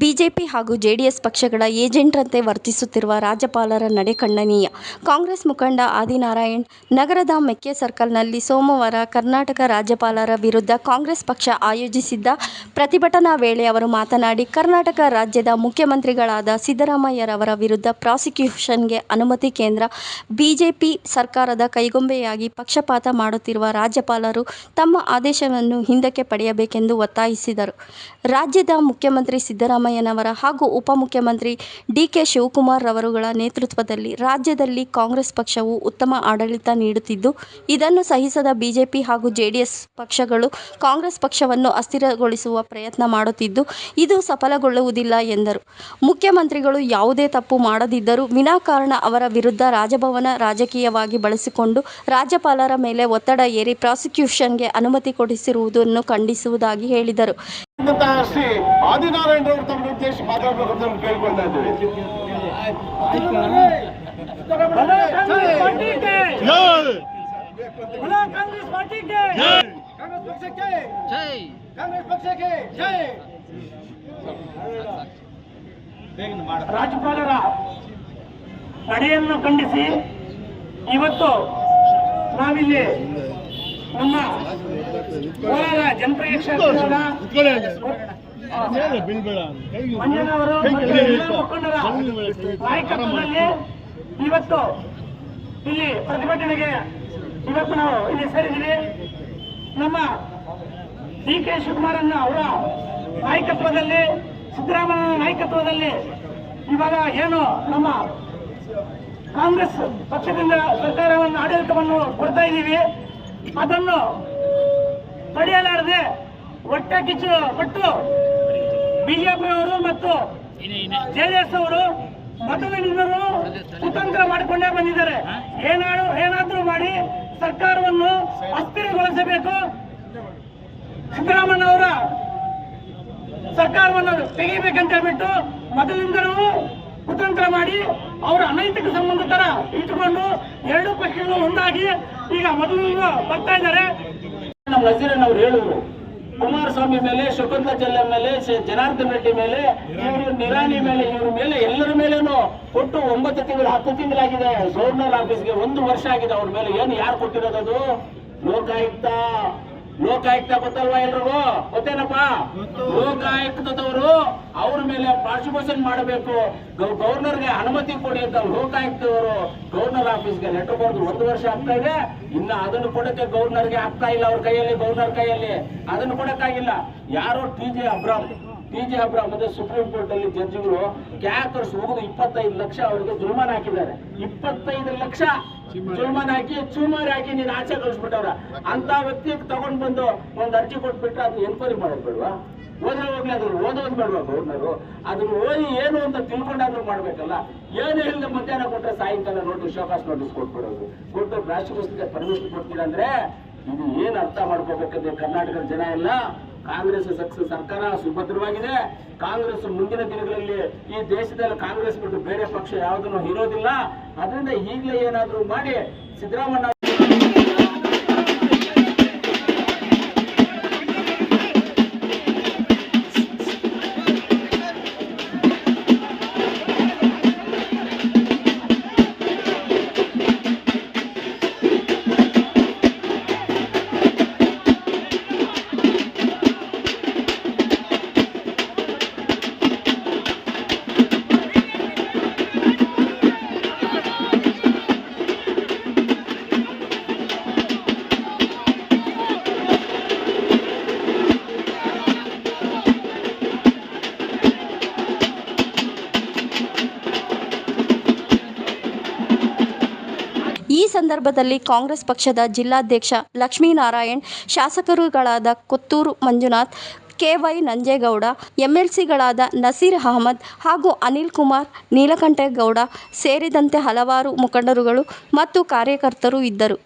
BJP ಹಾಗೂ JDS ಪಕ್ಷಗಳ ಏಜೆಂಟ್ರಂತೆ ವರ್ತಿಸುತ್ತಿರುವ ರಾಜ್ಯಪಾಲರ ನಡೆ ಖಂಡನೀಯ. ಕಾಂಗ್ರೆಸ್ ಮುಖಂಡ ಆದಿನಾರಾಯಣ್ ನಗರದ ಮೆಕ್ಕೆ ಸರ್ಕಲ್ನಲ್ಲಿ ಸೋಮವಾರ ಕರ್ನಾಟಕ ರಾಜ್ಯಪಾಲರ ವಿರುದ್ಧ ಕಾಂಗ್ರೆಸ್ ಪಕ್ಷ ಆಯೋಜಿಸಿದ್ದ ಪ್ರತಿಭಟನಾ ವೇಳೆ ಅವರು ಮಾತನಾಡಿ, ಕರ್ನಾಟಕ ರಾಜ್ಯದ ಮುಖ್ಯಮಂತ್ರಿಗಳಾದ ಸಿದ್ದರಾಮಯ್ಯರವರ ವಿರುದ್ಧ ಪ್ರಾಸಿಕ್ಯೂಷನ್ಗೆ ಅನುಮತಿ ಕೇಂದ್ರ ಬಿಜೆಪಿ ಸರ್ಕಾರದ ಕೈಗೊಂಬೆಯಾಗಿ ಪಕ್ಷಪಾತ ಮಾಡುತ್ತಿರುವ ರಾಜ್ಯಪಾಲರು ತಮ್ಮ ಆದೇಶವನ್ನು ಹಿಂದಕ್ಕೆ ಪಡೆಯಬೇಕೆಂದು ಒತ್ತಾಯಿಸಿದರು. ರಾಜ್ಯದ ಮುಖ್ಯಮಂತ್ರಿ ಸಿದ್ದರಾಮಯ್ಯನವರ ಹಾಗೂ ಉಪಮುಖ್ಯಮಂತ್ರಿ ಡಿ. ಕೆ. ಶಿವಕುಮಾರ್ ರವರುಗಳ ನೇತೃತ್ವದಲ್ಲಿ ರಾಜ್ಯದಲ್ಲಿ ಕಾಂಗ್ರೆಸ್ ಪಕ್ಷವು ಉತ್ತಮ ಆಡಳಿತ ನೀಡುತ್ತಿದ್ದು, ಇದನ್ನು ಸಹಿಸದ ಬಿಜೆಪಿ ಹಾಗೂ ಜೆಡಿಎಸ್ ಪಕ್ಷಗಳು ಕಾಂಗ್ರೆಸ್ ಪಕ್ಷವನ್ನು ಅಸ್ಥಿರಗೊಳಿಸುವ ಪ್ರಯತ್ನ ಮಾಡುತ್ತಿದ್ದು, ಇದು ಸಫಲಗೊಳ್ಳುವುದಿಲ್ಲ ಎಂದರು. ಮುಖ್ಯಮಂತ್ರಿಗಳು ಯಾವುದೇ ತಪ್ಪು ಮಾಡದಿದ್ದರೂ ವಿನಾಕಾರಣ ಅವರ ವಿರುದ್ಧ ರಾಜಭವನ ರಾಜಕೀಯವಾಗಿ ಬಳಸಿಕೊಂಡು ರಾಜ್ಯಪಾಲರ ಮೇಲೆ ಒತ್ತಡ ಹೇರಿ ಪ್ರಾಸಿಕ್ಯೂಷನ್ಗೆ ಅನುಮತಿ ಕೊಡಿಸಿರುವುದನ್ನು ಖಂಡಿಸುವುದಾಗಿ ಹೇಳಿದರು. ಶ್ರೀ ಆದಿನಾರಾಯಣರವರು ತಮ್ಮ ಉದ್ದೇಶಿಸಿ ಮಾತಾಡಬೇಕು ಅಂತ ಕೇಳ್ಕೊಳ್ತಾ ಇದ್ದೀವಿ ರಾಜ್ಯಪಾಲರ ನಡೆಯನ್ನು ಖಂಡಿಸಿ ಇವತ್ತು ನಾವಿಲ್ಲಿ ನಮ್ಮ ಕೋಲಾರ ಜನಪ್ರಿಯ ಕ್ಷೇತ್ರದ ಮಂಜನವರು ಮುಖಂಡರ ನಾಯಕತ್ವದಲ್ಲಿ ಇವತ್ತು ಇಲ್ಲಿ ಪ್ರತಿಭಟನೆಗೆ ಇವತ್ತು ನಾವು ಇಲ್ಲಿ ಸೇರಿದ್ದೀವಿ. ನಮ್ಮ ಡಿ ಕೆ ಶಿವಕುಮಾರನ್ನ ಅವರ ನಾಯಕತ್ವದಲ್ಲಿ ಸಿದ್ದರಾಮಯ್ಯ ನಾಯಕತ್ವದಲ್ಲಿ ಇವಾಗ ಏನು ನಮ್ಮ ಕಾಂಗ್ರೆಸ್ ಪಕ್ಷದಿಂದ ಸರ್ಕಾರವನ್ನು ಆಡಳಿತವನ್ನು ಕೊಡ್ತಾ ಇದ್ದೀವಿ. ಅದನ್ನು ತಡೆಯಲಾರದೆ ಒಟ್ಟ ಕಿಚ್ಚು ಪಟ್ಟು ಬಿಜೆಪಿಯವರು ಮತ್ತು ಜೆಡಿಎಸ್ ಅವರು ಮತದಾರರು ಕುತಂತ್ರ ಮಾಡಿಕೊಂಡೇ ಬಂದಿದ್ದಾರೆ. ಏನಾದ್ರು ಏನಾದ್ರೂ ಮಾಡಿ ಸರ್ಕಾರವನ್ನು ಅಸ್ಥಿರಗೊಳಿಸಬೇಕು. ಸಿದ್ದರಾಮಯ್ಯ ಅವರ ಸರ್ಕಾರವನ್ನು ತೆಗಿಬೇಕಂತ ಹೇಳ್ಬಿಟ್ಟು ಮೊದಲಿಂದಲೂ ಕುತಂತ್ರ ಮಾಡಿ ಅವರ ಅನೈತಿಕ ಸಂಬಂಧ ತರ ಇಟ್ಟುಕೊಂಡು ಎರಡು ಪಕ್ಷಗಳು ಒಂದಾಗಿ ಈಗ ಮೊದಲು ಬರ್ತಾ ಇದ್ದಾರೆ. ನಮ್ಮ ನಜೀರನ್ ಅವ್ರು ಹೇಳಿದ್ರು. ಕುಮಾರಸ್ವಾಮಿ ಮೇಲೆ ಶಕುಂತ ಜಲ್ಲೆ ಮೇಲೆ ಜನಾರ್ದನ್ ರೆಡ್ಡಿ ಮೇಲೆ, ಇವರು ನಿರಾಣಿ ಮೇಲೆ, ಇವ್ರ ಮೇಲೆ, ಎಲ್ಲರ ಮೇಲೇನು ಕೊಟ್ಟು ಒಂಬತ್ತು ತಿಂಗಳು, ಹತ್ತು ತಿಂಗಳಾಗಿದೆ. ಗವರ್ನರ್ ಆಫೀಸ್ಗೆ ಒಂದು ವರ್ಷ ಆಗಿದೆ ಅವ್ರ ಮೇಲೆ. ಏನು ಯಾರು ಕೊಟ್ಟಿರೋದು ಲೋಕಾಯುಕ್ತ ಲೋಕಾಯುಕ್ತ ಗೊತ್ತಲ್ವಾ ಎಲ್ರಿಗೂ? ಗೊತ್ತೇನಪ್ಪ? ಲೋಕಾಯುಕ್ತದವರು ಅವ್ರ ಮೇಲೆ ಪ್ರಾಸಿಕ್ಯೂಷನ್ ಮಾಡಬೇಕು. ಗವ್- ಗವರ್ನರ್ಗೆ ಅನುಮತಿ ಕೊಡಿ ಅಂತ ಲೋಕಾಯುಕ್ತದವರು ಗವರ್ನರ್ ಆಫೀಸ್ಗೆ ಲೆಟರ್ ಬರೆದು ಒಂದು ವರ್ಷ ಆಗ್ತಾ ಇದೆ. ಇನ್ನ ಅದನ್ನು ಕೊಡಕ್ಕೆ ಗವರ್ನರ್ಗೆ ಆಗ್ತಾ ಇಲ್ಲ ಅವ್ರ ಕೈಯಲ್ಲಿ ಗವರ್ನರ್ ಕೈಯಲ್ಲಿ. ಅದನ್ನು ಕೊಡಕ್ಕಾಗಿಲ್ಲ. ಯಾರೋ T J Abraham T G ಅಂದ್ರೆ ಸುಪ್ರೀಂ ಕೋರ್ಟ್ ಅಲ್ಲಿ ಜಡ್ಜ್ಗಳು ಕ್ಯಾಕರ್ಸ್ ಹೋಗುದು ಇಪ್ಪತ್ತೈದು ಲಕ್ಷ ಅವರಿಗೆ ಜುಲ್ಮಾನ ಹಾಕಿದ್ದಾರೆ. ಇಪ್ಪತ್ತೈದು ಲಕ್ಷ ಜುಲ್ಮಾನ ಹಾಕಿ ಚುಮಾರಿ ಹಾಕಿ ನೀನ್ ಆಚೆ ಕಳಿಸ್ಬಿಟ್ಟವ್ರ. ಅಂತ ವ್ಯಕ್ತಿ ತಗೊಂಡ್ ಬಂದು ಒಂದ್ ಅರ್ಜಿ ಕೊಟ್ಬಿಟ್ರೆ ಅದು ಎನ್ಕ್ವೈರಿ ಮಾಡೋದು ಬೇಡವಾ? ಓದ್ರೆ ಹೋಗ್ಲಿ ಅದ್ರ ಓದೋದು ಬೇಡವಾ ಗವರ್ನರು ಅದನ್ನ ಓದಿ ಏನು ಅಂತ ತಿಳ್ಕೊಂಡಾದ್ರೂ ಮಾಡ್ಬೇಕಲ್ಲ. ಏನು ಇಲ್ಲದೆ ಮಧ್ಯಾಹ್ನ ಕೊಟ್ರೆ ಸಾಯಂಕಾಲ ನೋಟಿಸ್ ಶೋಕಾಸ್ ನೋಟಿಸ್ ಕೊಟ್ಬಿಡೋದು. ಕೊಟ್ಟು ಪ್ರಾಸಿಕ್ಯೂಷನ್ಗೆ ಪರ್ಮಿಷನ್ ಕೊಡ್ತೀರಾ ಅಂದ್ರೆ ಇದು ಏನ್ ಅರ್ಥ ಮಾಡ್ಕೋಬೇಕಂದ್ರೆ ಕರ್ನಾಟಕದ ಜನ ಎಲ್ಲ ಕಾಂಗ್ರೆಸ್ ಸರ್ಕಾರ ಸುಭದ್ರವಾಗಿದೆ. ಕಾಂಗ್ರೆಸ್ ಮುಂದಿನ ದಿನಗಳಲ್ಲಿ ಈ ದೇಶದಲ್ಲಿ ಕಾಂಗ್ರೆಸ್ ಬಿಟ್ಟು ಬೇರೆ ಪಕ್ಷ ಯಾವುದನ್ನು ಇರೋದಿಲ್ಲ ಅದರಿಂದ ಈಗಲೇ ಏನಾದರೂ ಮಾಡಿ ಸಿದ್ದರಾಮಯ್ಯ ಈ ಸಂದರ್ಭದಲ್ಲಿ ಕಾಂಗ್ರೆಸ್ ಪಕ್ಷದ ಜಿಲ್ಲಾಧ್ಯಕ್ಷ ಲಕ್ಷ್ಮೀನಾರಾಯಣ್, ಶಾಸಕರುಗಳಾದ ಕೊತ್ತೂರು ಮಂಜುನಾಥ್, ಕೆವೈ ನಂಜೇಗೌಡ, ಎಂಎಲ್ಸಿಗಳಾದ ನಸೀರ್ ಅಹಮದ್ ಹಾಗೂ ಅನಿಲ್ ಕುಮಾರ್, ನೀಲಕಂಠೇಗೌಡ ಸೇರಿದಂತೆ ಹಲವಾರು ಮುಖಂಡರುಗಳು ಮತ್ತು ಕಾರ್ಯಕರ್ತರು ಇದ್ದರು.